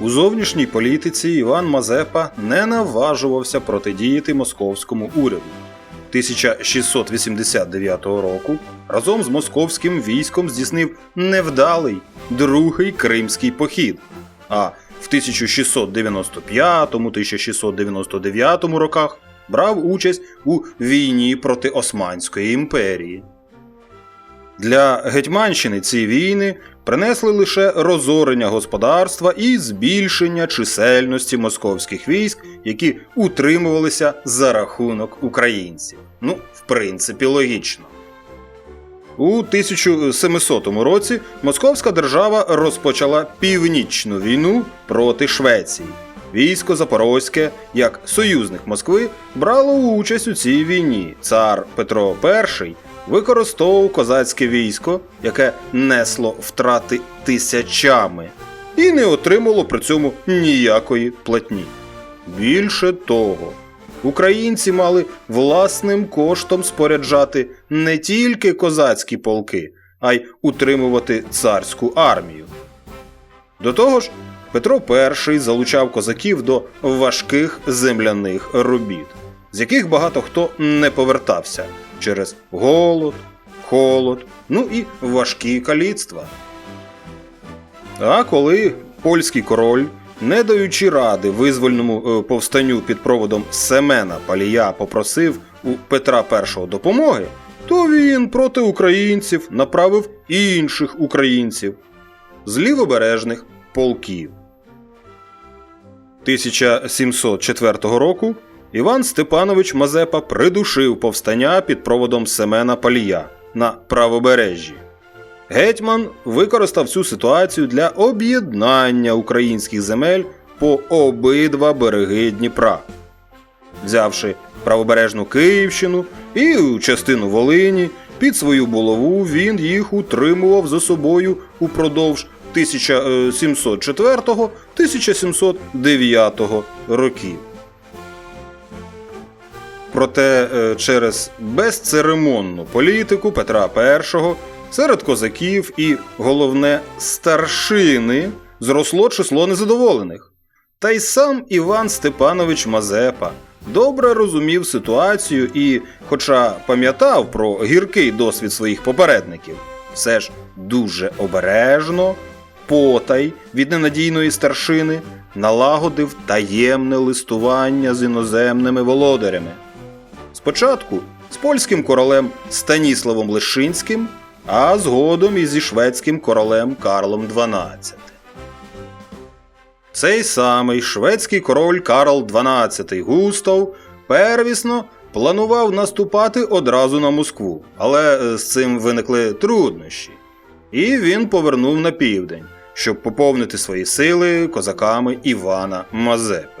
У зовнішній політиці Іван Мазепа не наважувався протидіяти московському уряду. 1689 року разом з московським військом здійснив невдалий другий кримський похід. А в 1695-1699 роках брав участь у війні проти Османської імперії. Для Гетьманщини ці війни принесли лише розорення господарства і збільшення чисельності московських військ, які утримувалися за рахунок українців. Ну, в принципі, логічно. У 1700 році Московська держава розпочала північну війну проти Швеції. Військо Запорозьке, як союзник Москви, брало участь у цій війні. Цар Петро І використовував козацьке військо, яке несло втрати тисячами, і не отримало при цьому ніякої платні. Більше того, українці мали власним коштом споряджати не тільки козацькі полки, а й утримувати царську армію. До того ж, Петро І залучав козаків до важких земляних робіт, з яких багато хто не повертався через голод, холод, ну і важкі каліцтва. А коли польський король, не даючи ради визвольному е, повстанню під проводом Семена Палія, попросив у Петра І допомоги, то він проти українців направив інших українців з лівобережних полків. 1704 року Іван Степанович Мазепа придушив повстання під проводом Семена Палія на правобережжі. Гетьман використав цю ситуацію для об'єднання українських земель по обидва береги Дніпра. Взявши правобережну Київщину і частину Волині, під свою булаву він їх утримував за собою упродовж 1704-1709 років. Проте е, через безцеремонну політику Петра І серед козаків і, головне, старшини зросло число незадоволених. Та й сам Іван Степанович Мазепа добре розумів ситуацію і, хоча пам'ятав про гіркий досвід своїх попередників, все ж дуже обережно, потай від ненадійної старшини, налагодив таємне листування з іноземними володарями. Спочатку з польським королем Станіславом Лишинським, а згодом і зі шведським королем Карлом XII. Цей самий шведський король Карл XII Густав первісно планував наступати одразу на Москву, але е, з цим виникли труднощі. І він повернув на південь, щоб поповнити свої сили козаками Івана Мазепи.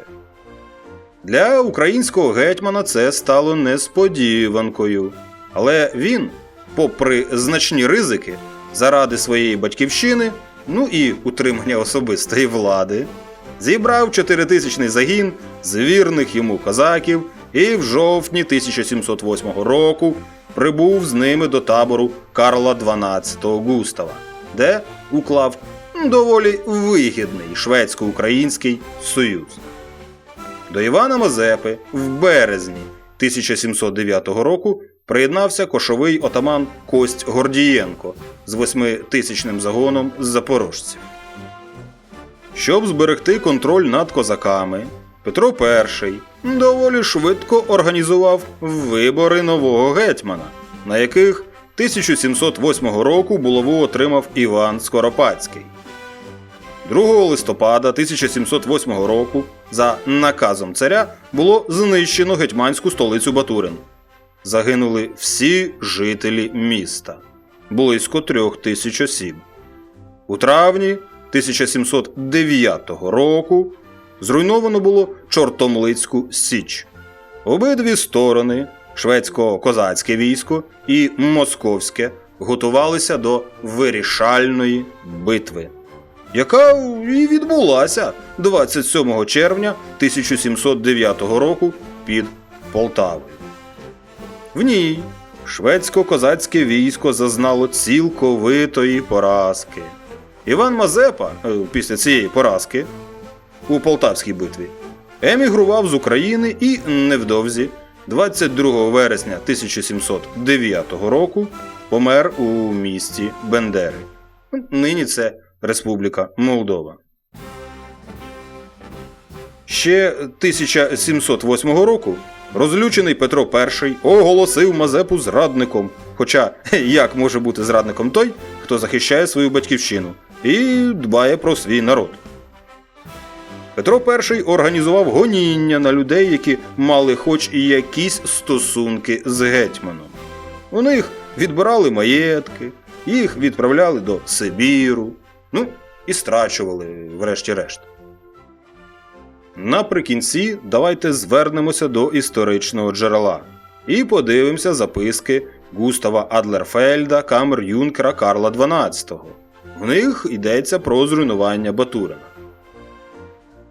Для українського гетьмана це стало несподіванкою. Але він, попри значні ризики, заради своєї батьківщини, ну і утримання особистої влади, зібрав чотиритисячний загін з вірних йому козаків і в жовтні 1708 року прибув з ними до табору Карла XII Густава, де уклав доволі вигідний шведсько-український союз. До Івана Мазепи в березні 1709 року приєднався кошовий отаман Кость Гордієнко з восьмитисячним загоном з запорожців. Щоб зберегти контроль над козаками, Петро І доволі швидко організував вибори нового гетьмана, на яких 1708 року булаву отримав Іван Скоропадський. 2 листопада 1708 року за наказом царя було знищено гетьманську столицю Батурин. Загинули всі жителі міста близько трьох тисяч осіб. У травні 1709 року зруйновано було Чортомлицьку Січ. Обидві сторони, шведсько-козацьке військо і московське, готувалися до вирішальної битви яка і відбулася 27 червня 1709 року під Полтавою. В ній шведсько-козацьке військо зазнало цілковитої поразки. Іван Мазепа е, після цієї поразки у Полтавській битві, емігрував з України і невдовзі, 22 вересня 1709 року, помер у місті Бендери. Нині це Республіка Молдова. Ще 1708 року розлючений Петро І оголосив Мазепу зрадником. Хоча як може бути зрадником той, хто захищає свою батьківщину і дбає про свій народ. Петро І організував гоніння на людей, які мали хоч і якісь стосунки з гетьманом. У них відбирали маєтки, їх відправляли до Сибіру, ну і страчували, врешті-решт. Наприкінці давайте звернемося до історичного джерела і подивимося записки Густава Адлерфельда, камер Юнкера Карла XII. В них йдеться про зруйнування Батурина.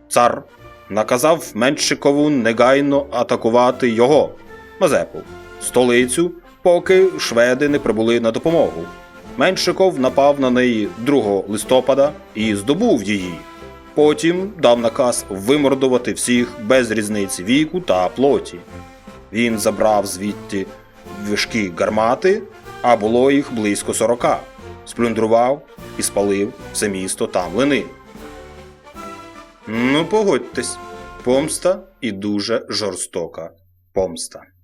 Цар наказав Меншикову негайно атакувати його, Мазепу, столицю, поки шведи не прибули на допомогу. Меншиков напав на неї 2 листопада і здобув її. Потім дав наказ вимордувати всіх без різниці віку та плоті. Він забрав звідти важкі гармати, а було їх близько сорока, сплюндрував і спалив все місто та млини. Ну, погодьтесь, помста і дуже жорстока помста.